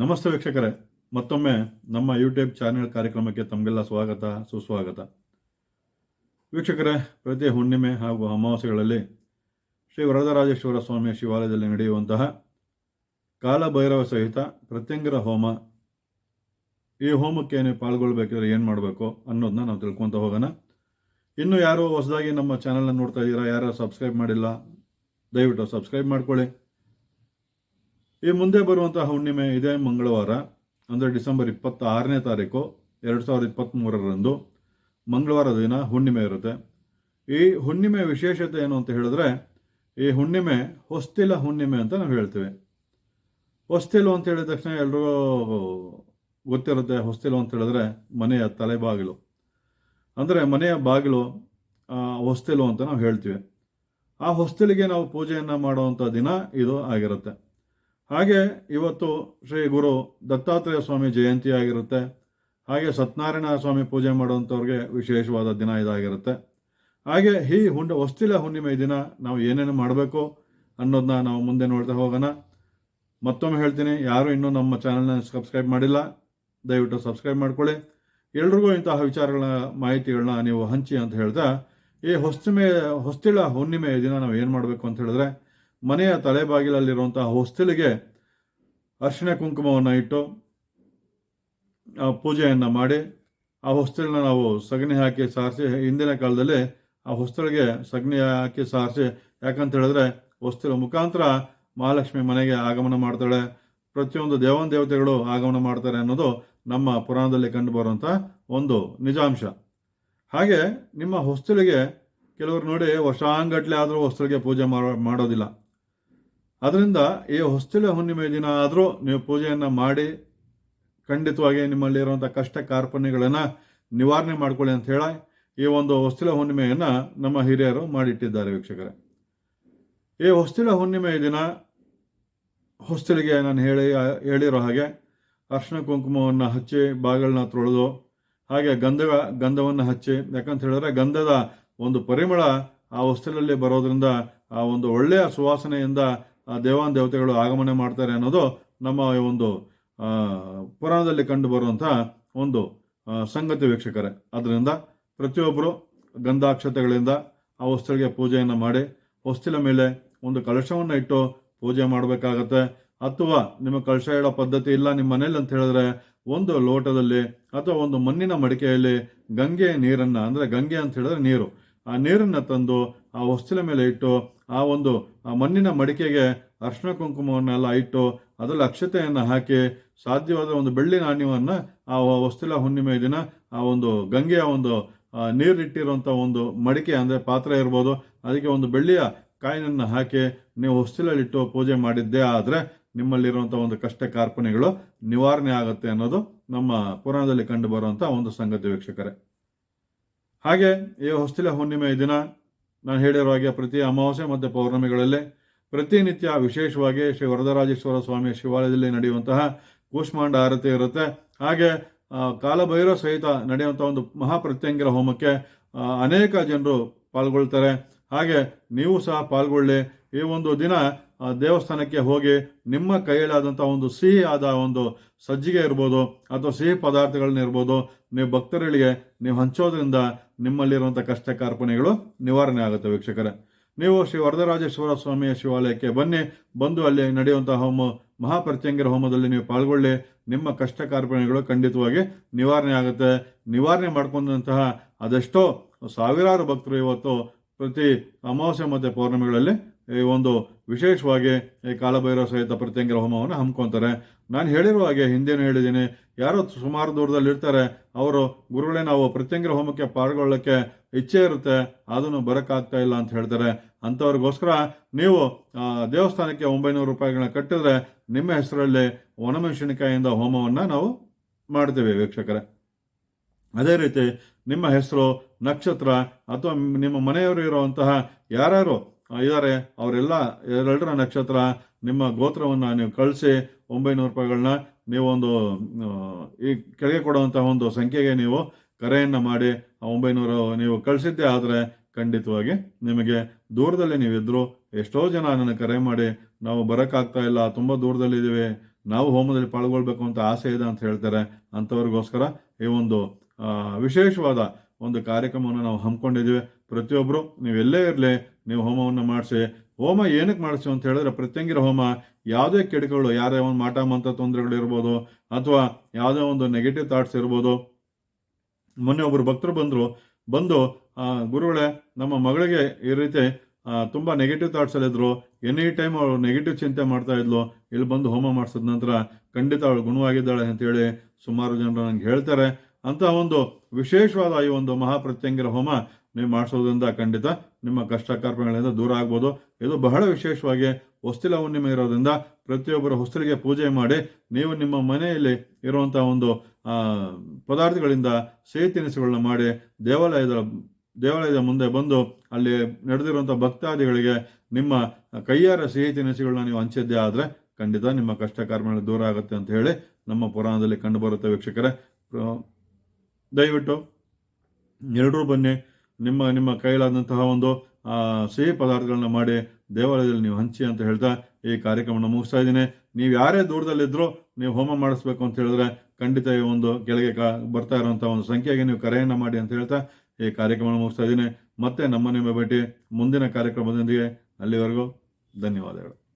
ನಮಸ್ತೆ ವೀಕ್ಷಕರೇ. ಮತ್ತೊಮ್ಮೆ ನಮ್ಮ ಯೂಟ್ಯೂಬ್ ಚಾನೆಲ್ ಕಾರ್ಯಕ್ರಮಕ್ಕೆ ತಮಗೆಲ್ಲ ಸ್ವಾಗತ, ಸುಸ್ವಾಗತ. ವೀಕ್ಷಕರೇ, ಪ್ರತಿ ಹುಣ್ಣಿಮೆ ಹಾಗೂ ಅಮಾವಾಸ್ಯೆಗಳಲ್ಲಿ ಶ್ರೀ ವರದರಾಜೇಶ್ವರ ಸ್ವಾಮಿಯ ಶಿವಾಲಯದಲ್ಲಿ ನಡೆಯುವಂತಹ ಕಾಲಭೈರವ ಸಹಿತ ಪ್ರತ್ಯಂಗರ ಹೋಮ. ಈ ಹೋಮಕ್ಕೆ ನೀವು ಪಾಲ್ಗೊಳ್ಬೇಕಾದ್ರೆ ಏನು ಮಾಡಬೇಕು ಅನ್ನೋದನ್ನ ನಾವು ತಿಳ್ಕೊತ ಹೋಗೋಣ. ಇನ್ನು ಯಾರು ಹೊಸದಾಗಿ ನಮ್ಮ ಚಾನಲ್ನ ನೋಡ್ತಾ ಇದ್ದೀರಾ, ಯಾರು ಸಬ್ಸ್ಕ್ರೈಬ್ ಮಾಡಿಲ್ಲ, ದಯವಿಟ್ಟು ಸಬ್ಸ್ಕ್ರೈಬ್ ಮಾಡ್ಕೊಳ್ಳಿ. ಈ ಮುಂದೆ ಬರುವಂತಹ ಹುಣ್ಣಿಮೆ ಇದೇ ಮಂಗಳವಾರ, ಅಂದರೆ ಡಿಸೆಂಬರ್ ಇಪ್ಪತ್ತಾರನೇ ತಾರೀಕು ಎರಡು ಸಾವಿರದ ಇಪ್ಪತ್ತ್ಮೂರರಂದು ಮಂಗಳವಾರ ದಿನ ಹುಣ್ಣಿಮೆ ಇರುತ್ತೆ. ಈ ಹುಣ್ಣಿಮೆ ವಿಶೇಷತೆ ಏನು ಅಂತ ಹೇಳಿದ್ರೆ, ಈ ಹುಣ್ಣಿಮೆ ಹೊಸ್ತಿಲ ಹುಣ್ಣಿಮೆ ಅಂತ ನಾವು ಹೇಳ್ತೀವಿ. ಹೊಸ್ತಿಲು ಅಂತ ಹೇಳಿದ ತಕ್ಷಣ ಎಲ್ರಿಗೂ ಗೊತ್ತಿರುತ್ತೆ, ಹೊಸ್ತಿಲು ಅಂತ ಹೇಳಿದ್ರೆ ಮನೆಯ ತಲೆಬಾಗಿಲು ಅಂದರೆ ಮನೆಯ ಬಾಗಿಲು ಹೊಸ್ತಿಲು ಅಂತ ನಾವು ಹೇಳ್ತೀವಿ. ಆ ಹೊಸ್ತಿಲಿಗೆ ನಾವು ಪೂಜೆಯನ್ನು ಮಾಡುವಂಥ ದಿನ ಇದು ಆಗಿರುತ್ತೆ. ಹಾಗೆ ಇವತ್ತು ಶ್ರೀ ಗುರು ದತ್ತಾತ್ರೇಯ ಸ್ವಾಮಿ ಜಯಂತಿ ಆಗಿರುತ್ತೆ. ಹಾಗೆ ಸತ್ಯನಾರಾಯಣ ಸ್ವಾಮಿ ಪೂಜೆ ಮಾಡುವಂಥವ್ರಿಗೆ ವಿಶೇಷವಾದ ದಿನ ಇದಾಗಿರುತ್ತೆ. ಹಾಗೆ ಈ ಹುಂಡ ಹೊಸ್ತಿಲ ಹುಣ್ಣಿಮೆ ದಿನ ನಾವು ಏನೇನು ಮಾಡಬೇಕು ಅನ್ನೋದನ್ನ ನಾವು ಮುಂದೆ ನೋಡ್ತಾ ಹೋಗೋಣ. ಮತ್ತೊಮ್ಮೆ ಹೇಳ್ತೀನಿ, ಯಾರು ಇನ್ನೂ ನಮ್ಮ ಚಾನಲ್ನ ಸಬ್ಸ್ಕ್ರೈಬ್ ಮಾಡಿಲ್ಲ, ದಯವಿಟ್ಟು ಸಬ್ಸ್ಕ್ರೈಬ್ ಮಾಡ್ಕೊಳ್ಳಿ. ಎಲ್ರಿಗೂ ಇಂತಹ ವಿಚಾರಗಳ ಮಾಹಿತಿಗಳನ್ನ ನೀವು ಹಂಚಿ ಅಂತ ಹೇಳ್ತಾ, ಈ ಹೊಸ್ತಿಮೆ ಹೊಸ್ತಿಳ ಹುಣ್ಣಿಮೆಯ ದಿನ ನಾವು ಏನು ಮಾಡಬೇಕು ಅಂತ ಹೇಳಿದ್ರೆ ಮನೆಯ ತಲೆಬಾಗಿಲಲ್ಲಿರುವಂತಹ ಹೊಸ್ತಿಲಿಗೆ ಅರಿಶಿಣ ಕುಂಕುಮವನ್ನು ಇಟ್ಟು ಪೂಜೆಯನ್ನು ಮಾಡಿ ಆ ಹೊಸ್ತಿಲನ್ನ ನಾವು ಸಗಣಿ ಹಾಕಿ ಸಾರಿಸಿ, ಹಿಂದಿನ ಕಾಲದಲ್ಲಿ ಆ ಹೊಸ್ತಿಲಿಗೆ ಸಗಣಿ ಹಾಕಿ ಸಾರಿಸಿ, ಯಾಕಂತ ಹೇಳಿದ್ರೆ ಹೊಸ್ತಿಲ ಮುಖಾಂತರ ಮಹಾಲಕ್ಷ್ಮಿ ಮನೆಗೆ ಆಗಮನ ಮಾಡ್ತಾಳೆ. ಪ್ರತಿಯೊಂದು ದೇವನ್ ದೇವತೆಗಳು ಆಗಮನ ಮಾಡ್ತಾರೆ ಅನ್ನೋದು ನಮ್ಮ ಪುರಾಣದಲ್ಲಿ ಕಂಡುಬರುವಂಥ ಒಂದು ನಿಜಾಂಶ. ಹಾಗೆ ನಿಮ್ಮ ಹೊಸ್ತಿಲಿಗೆ ಕೆಲವರು ನೋಡಿ ವರ್ಷಾಂಗಟ್ಲೆ ಆದರೂ ಹೊಸ್ತಿಲಿಗೆ ಪೂಜೆ ಮಾಡೋ- ಮಾಡೋದಿಲ್ಲ. ಅದರಿಂದ ಈ ಹೊಸ್ತಿಲ ಹುಣ್ಣಿಮೆ ದಿನ ಆದರೂ ನೀವು ಪೂಜೆಯನ್ನು ಮಾಡಿ ಖಂಡಿತವಾಗಿ ನಿಮ್ಮಲ್ಲಿರುವಂಥ ಕಷ್ಟ ಕಾರ್ಪಣ್ಯಗಳನ್ನು ನಿವಾರಣೆ ಮಾಡ್ಕೊಳ್ಳಿ ಅಂತ ಹೇಳಿ ಈ ಒಂದು ಹೊಸ್ತಿಲ ಹುಣ್ಣಿಮೆಯನ್ನು ನಮ್ಮ ಹಿರಿಯರು ಮಾಡಿಟ್ಟಿದ್ದಾರೆ ವೀಕ್ಷಕರೇ. ಈ ಹೊಸ್ತಿಲ ಹುಣ್ಣಿಮೆ ದಿನ ಹೊಸ್ತಿಲಿಗೆ ನಾನು ಹೇಳಿ, ಹೇಳಿರೋ ಹಾಗೆ ಅರ್ಶಿನ ಕುಂಕುಮವನ್ನು ಹಚ್ಚಿ ಬಾಗಿಲನ್ನ ತೊಳೆದು ಹಾಗೆ ಗಂಧ ಗಂಧವನ್ನು ಹಚ್ಚಿ, ಯಾಕಂತ ಹೇಳಿದ್ರೆ ಗಂಧದ ಒಂದು ಪರಿಮಳ ಆ ಹೊಸ್ತಿಲಲ್ಲಿ ಬರೋದ್ರಿಂದ ಆ ಒಂದು ಒಳ್ಳೆಯ ಸುವಾಸನೆಯಿಂದ ದೇವಾನ್ ದೇವತೆಗಳು ಆಗಮನ ಮಾಡ್ತಾರೆ ಅನ್ನೋದು ನಮ್ಮ ಒಂದು ಪುರಾಣದಲ್ಲಿ ಕಂಡು ಬರುವಂಥ ಒಂದು ಸಂಗತಿ ವೀಕ್ಷಕರೇ. ಅದರಿಂದ ಪ್ರತಿಯೊಬ್ಬರು ಗಂಧಾಕ್ಷತೆಗಳಿಂದ ಆ ಹೊಸ್ತಿಲಿಗೆ ಪೂಜೆಯನ್ನು ಮಾಡಿ ಹೊಸ್ತಿಲ ಮೇಲೆ ಒಂದು ಕಲಶವನ್ನು ಇಟ್ಟು ಪೂಜೆ ಮಾಡಬೇಕಾಗತ್ತೆ. ಅಥವಾ ನಿಮ್ಮ ಕಲಶ ಇಡೋ ಪದ್ಧತಿ ಇಲ್ಲ ನಿಮ್ಮ ಮನೇಲಿ ಅಂತ ಹೇಳಿದ್ರೆ ಒಂದು ಲೋಟದಲ್ಲಿ ಅಥವಾ ಒಂದು ಮಣ್ಣಿನ ಮಡಿಕೆಯಲ್ಲಿ ಗಂಗೆ ನೀರನ್ನು, ಅಂದರೆ ಗಂಗೆ ಅಂತ ಹೇಳಿದ್ರೆ ನೀರು. ಆ ನೀರನ್ನು ತಂದು ಆ ಹೊಸ್ತಿಲ ಮೇಲೆ ಇಟ್ಟು ಆ ಒಂದು ಮಣ್ಣಿನ ಮಡಿಕೆಗೆ ಅರ್ಶಿನ ಕುಂಕುಮವನ್ನೆಲ್ಲ ಇಟ್ಟು ಅದರಲ್ಲಿ ಅಕ್ಷತೆಯನ್ನು ಹಾಕಿ ಸಾಧ್ಯವಾದ ಒಂದು ಬೆಳ್ಳಿ ನಾಣ್ಯವನ್ನು ಆ ಹೊಸ್ತಿಲ ಹುಣ್ಣಿಮೆ ದಿನ ಆ ಒಂದು ಗಂಗೆಯ ಒಂದು ನೀರಿಟ್ಟಿರುವಂಥ ಒಂದು ಮಡಿಕೆ ಅಂದರೆ ಪಾತ್ರೆ ಇರ್ಬೋದು. ಅದಕ್ಕೆ ಒಂದು ಬೆಳ್ಳಿಯ ಕಾಯಿನನ್ನು ಹಾಕಿ ನೀವು ಹೊಸ್ತಿಲಲ್ಲಿಟ್ಟು ಪೂಜೆ ಮಾಡಿದ್ದೇ ಆದರೆ ನಿಮ್ಮಲ್ಲಿರುವಂಥ ಒಂದು ಕಷ್ಟ ಕಾರ್ಪಣ್ಯಗಳು ನಿವಾರಣೆ ಆಗುತ್ತೆ ಅನ್ನೋದು ನಮ್ಮ ಪುರಾಣದಲ್ಲಿ ಕಂಡುಬರುವಂಥ ಒಂದು ಸಂಗತಿ ವೀಕ್ಷಕರೇ. ಹಾಗೆ ಈ ಹೊಸ್ತಿಲ ಹುಣ್ಣಿಮೆಯ ದಿನ ನಾನು ಹೇಳಿರೋ ಹಾಗೆ ಪ್ರತಿ ಅಮಾವಾಸ್ಯೆ ಮತ್ತು ಪೌರ್ಣಮಿಗಳಲ್ಲೇ ಪ್ರತಿನಿತ್ಯ ವಿಶೇಷವಾಗಿ ಶ್ರೀ ವರದರಾಜೇಶ್ವರ ಸ್ವಾಮಿ ಶಿವಾಲಯದಲ್ಲಿ ನಡೆಯುವಂತಹ ಕೂಷ್ಮಾಂಡ ಆರತಿ ಇರುತ್ತೆ. ಹಾಗೆ ಕಾಲಭೈರವ ಸಹಿತ ನಡೆಯುವಂಥ ಒಂದು ಮಹಾಪ್ರತ್ಯಂಗಿರ ಹೋಮಕ್ಕೆ ಅನೇಕ ಜನರು ಪಾಲ್ಗೊಳ್ತಾರೆ. ಹಾಗೆ ನೀವು ಸಹ ಪಾಲ್ಗೊಳ್ಳಿ. ಈ ಒಂದು ದಿನ ದೇವಸ್ಥಾನಕ್ಕೆ ಹೋಗಿ ನಿಮ್ಮ ಕೈಯಲ್ಲಾದಂಥ ಒಂದು ಸಿಹಿ ಆದ ಒಂದು ಸಜ್ಜಿಗೆ ಇರ್ಬೋದು, ಅಥವಾ ಸಿಹಿ ಪದಾರ್ಥಗಳನ್ನ ಇರ್ಬೋದು, ನೀವು ಭಕ್ತರುಗಳಿಗೆ ನೀವು ಹಂಚೋದ್ರಿಂದ ನಿಮ್ಮಲ್ಲಿರುವಂಥ ಕಷ್ಟ ಕಾರ್ಪಣೆಗಳು ನಿವಾರಣೆ ಆಗುತ್ತೆ ವೀಕ್ಷಕರೇ. ನೀವು ಶ್ರೀ ವರದರಾಜೇಶ್ವರ ಸ್ವಾಮಿಯ ಶಿವಾಲಯಕ್ಕೆ ಬನ್ನಿ. ಬಂದು ಅಲ್ಲಿ ನಡೆಯುವಂಥ ಹೋಮ ಮಹಾಪ್ರತ್ಯಂಗಿರ ಹೋಮದಲ್ಲಿ ನೀವು ಪಾಲ್ಗೊಳ್ಳಿ. ನಿಮ್ಮ ಕಷ್ಟ ಕಾರ್ಪಣೆಗಳು ಖಂಡಿತವಾಗಿ ನಿವಾರಣೆ ಆಗುತ್ತೆ. ನಿವಾರಣೆ ಮಾಡ್ಕೊಂಡಂತಹ ಅದೆಷ್ಟೋ ಸಾವಿರಾರು ಭಕ್ತರು ಇವತ್ತು ಪ್ರತಿ ಅಮಾವಾಸ್ಯೆ ಮತ್ತು ಪೌರ್ಣಿಮೆಗಳಲ್ಲಿ ಈ ಒಂದು ವಿಶೇಷವಾಗಿ ಈ ಕಾಲಭೈರವ ಸಹಿತ ಪ್ರತ್ಯಂಗಿರ ಹೋಮವನ್ನು ಹಮ್ಮಿಕೊಂತಾರೆ. ನಾನು ಹೇಳಿರುವ ಹಾಗೆ ಹಿಂದೆನೂ ಹೇಳಿದ್ದೀನಿ ಯಾರೋ ಸುಮಾರು ದೂರದಲ್ಲಿ ಇರ್ತಾರೆ. ಅವರು ಗುರುಗಳೇ ನಾವು ಪ್ರತ್ಯಂಗಿರ ಹೋಮಕ್ಕೆ ಪಾಲ್ಗೊಳ್ಳೋಕ್ಕೆ ಇಚ್ಛೆ ಇರುತ್ತೆ. ಅದನ್ನು ಬರೋಕ್ಕಾಗ್ತಾ ಇಲ್ಲ ಅಂತ ಹೇಳ್ತಾರೆ. ಅಂಥವ್ರಿಗೋಸ್ಕರ ನೀವು ದೇವಸ್ಥಾನಕ್ಕೆ ಒಂಬೈನೂರು ರೂಪಾಯಿಗಳನ್ನ ಕಟ್ಟಿದ್ರೆ ನಿಮ್ಮ ಹೆಸರಲ್ಲಿ ಒಣಮೆಣಸಿನಕಾಯಿಯಿಂದ ಹೋಮವನ್ನು ನಾವು ಮಾಡ್ತೇವೆ ವೀಕ್ಷಕರೇ. ಅದೇ ರೀತಿ ನಿಮ್ಮ ಹೆಸರು ನಕ್ಷತ್ರ ಅಥವಾ ನಿಮ್ಮ ಮನೆಯವರು ಇರುವಂತಹ ಯಾರ್ಯಾರು ಇದ್ದಾರೆ, ಅವರೆಲ್ಲ ಎರಡರ ನಕ್ಷತ್ರ, ನಿಮ್ಮ ಗೋತ್ರವನ್ನು ನೀವು ಕಳಿಸಿ ಒಂಬೈನೂರು ರೂಪಾಯಿಗಳನ್ನ ನೀವೊಂದು ಈ ಕೆಳಗೆ ಕೊಡುವಂತಹ ಒಂದು ಸಂಖ್ಯೆಗೆ ನೀವು ಕರೆಯನ್ನು ಮಾಡಿ ಆ ಒಂಬೈನೂರು ನೀವು ಕಳಿಸಿದ್ದೆ ಆದರೆ ಖಂಡಿತವಾಗಿ ನಿಮಗೆ ದೂರದಲ್ಲಿ ನೀವಿದ್ರು ಎಷ್ಟೋ ಜನ ನನಗೆ ಕರೆ ಮಾಡಿ, ನಾವು ಬರೋಕ್ಕಾಗ್ತಾ ಇಲ್ಲ, ತುಂಬ ದೂರದಲ್ಲಿದ್ದೀವಿ, ನಾವು ಹೋಮದಲ್ಲಿ ಪಾಲ್ಗೊಳ್ಬೇಕು ಅಂತ ಆಸೆ ಇದೆ ಅಂತ ಹೇಳ್ತಾರೆ. ಅಂಥವ್ರಿಗೋಸ್ಕರ ಈ ಒಂದು ವಿಶೇಷವಾದ ಒಂದು ಕಾರ್ಯಕ್ರಮವನ್ನು ನಾವು ಹಮ್ಮಿಕೊಂಡಿದ್ದೀವಿ. ಪ್ರತಿಯೊಬ್ಬರು ನೀವೆಲ್ಲೇ ಇರಲಿ, ನೀವು ಹೋಮವನ್ನು ಮಾಡಿಸಿ. ಹೋಮ ಏನಕ್ಕೆ ಮಾಡಿಸಿ ಅಂತ ಹೇಳಿದ್ರೆ, ಪ್ರತ್ಯಂಗಿರ ಹೋಮ, ಯಾವುದೇ ಕಿಡಿಗಳು ಯಾರೇ ಒಂದು ಮಾಟ ಮಂತ್ರ ತೊಂದರೆಗಳು ಇರ್ಬೋದು, ಅಥವಾ ಯಾವುದೇ ಒಂದು ನೆಗೆಟಿವ್ ಥಾಟ್ಸ್ ಇರ್ಬೋದು. ಮೊನ್ನೆ ಒಬ್ಬರು ಭಕ್ತರು ಬಂದರು, ಬಂದು ಗುರುಗಳೇ, ನಮ್ಮ ಮಗಳಿಗೆ ಈ ರೀತಿ ತುಂಬ ನೆಗೆಟಿವ್ ಥಾಟ್ಸಲ್ಲಿದ್ದರು ಎನಿ ಟೈಮ್ ಅವಳು ನೆಗೆಟಿವ್ ಚಿಂತೆ ಮಾಡ್ತಾ ಇದ್ಲು. ಇಲ್ಲಿ ಬಂದು ಹೋಮ ಮಾಡಿಸಿದ ನಂತರ ಖಂಡಿತ ಅವಳು ಗುಣವಾಗಿದ್ದಾಳೆ ಅಂತೇಳಿ ಸುಮಾರು ಜನರು ನನಗೆ ಹೇಳ್ತಾರೆ. ಅಂತ ಒಂದು ವಿಶೇಷವಾದ ಈ ಒಂದು ಮಹಾಪ್ರತ್ಯಂಗಿರ ಹೋಮ ನೀವು ಮಾಡಿಸೋದ್ರಿಂದ ಖಂಡಿತ ನಿಮ್ಮ ಕಷ್ಟ ಕರ್ಮಗಳಿಂದ ದೂರ ಆಗ್ಬೋದು. ಇದು ಬಹಳ ವಿಶೇಷವಾಗಿ ಹೊಸ್ತಿಲ ಹುಣ್ಣಿಮೆ ಇರೋದ್ರಿಂದ ಪ್ರತಿಯೊಬ್ಬರು ಹೊಸ್ತಿಲಿಗೆ ಪೂಜೆ ಮಾಡಿ ನೀವು ನಿಮ್ಮ ಮನೆಯಲ್ಲಿ ಇರುವಂಥ ಒಂದು ಪದಾರ್ಥಗಳಿಂದ ಸಿಹಿ ತಿನಿಸುಗಳನ್ನ ಮಾಡಿ ದೇವಾಲಯದ ದೇವಾಲಯದ ಮುಂದೆ ಬಂದು ಅಲ್ಲಿ ನಡೆದಿರುವಂಥ ಭಕ್ತಾದಿಗಳಿಗೆ ನಿಮ್ಮ ಕೈಯಾರ ಸಿಹಿ ತಿನಿಸುಗಳನ್ನ ನೀವು ಹಂಚಿದ್ದೇ ಆದರೆ ಖಂಡಿತ ನಿಮ್ಮ ಕಷ್ಟ ಕರ್ಮಗಳು ದೂರ ಆಗುತ್ತೆ ಅಂತ ಹೇಳಿ ನಮ್ಮ ಪುರಾಣದಲ್ಲಿ ಕಂಡುಬರುತ್ತೆ ವೀಕ್ಷಕರೇ. ದಯವಿಟ್ಟು ಎಲ್ಲರೂ ಬನ್ನಿ. ನಿಮ್ಮ ನಿಮ್ಮ ಕೈಲಾದಂತಹ ಒಂದು ಸಿಹಿ ಪದಾರ್ಥಗಳನ್ನ ಮಾಡಿ ದೇವಾಲಯದಲ್ಲಿ ನೀವು ಹಂಚಿ ಅಂತ ಹೇಳ್ತಾ ಈ ಕಾರ್ಯಕ್ರಮವನ್ನು ಮುಗಿಸ್ತಾ ಇದ್ದೀನಿ. ನೀವು ಯಾರೇ ದೂರದಲ್ಲಿದ್ದರೂ ನೀವು ಹೋಮ ಮಾಡಿಸ್ಬೇಕು ಅಂತ ಹೇಳಿದ್ರೆ ಖಂಡಿತ ಈ ಒಂದು ಕೆಳಗೆ ಕ, ಬರ್ತಾ ಇರುವಂಥ ಒಂದು ಸಂಖ್ಯೆಗೆ ನೀವು ಕರೆಯನ್ನು ಮಾಡಿ ಅಂತ ಹೇಳ್ತಾ ಈ ಕಾರ್ಯಕ್ರಮವನ್ನು ಮುಗಿಸ್ತಾ ಇದ್ದೀನಿ. ಮತ್ತೆ ನಮ್ಮ ನಿಮ್ಮ ಭೇಟಿ ಮುಂದಿನ ಕಾರ್ಯಕ್ರಮದೊಂದಿಗೆ. ಅಲ್ಲಿವರೆಗೂ ಧನ್ಯವಾದಗಳು.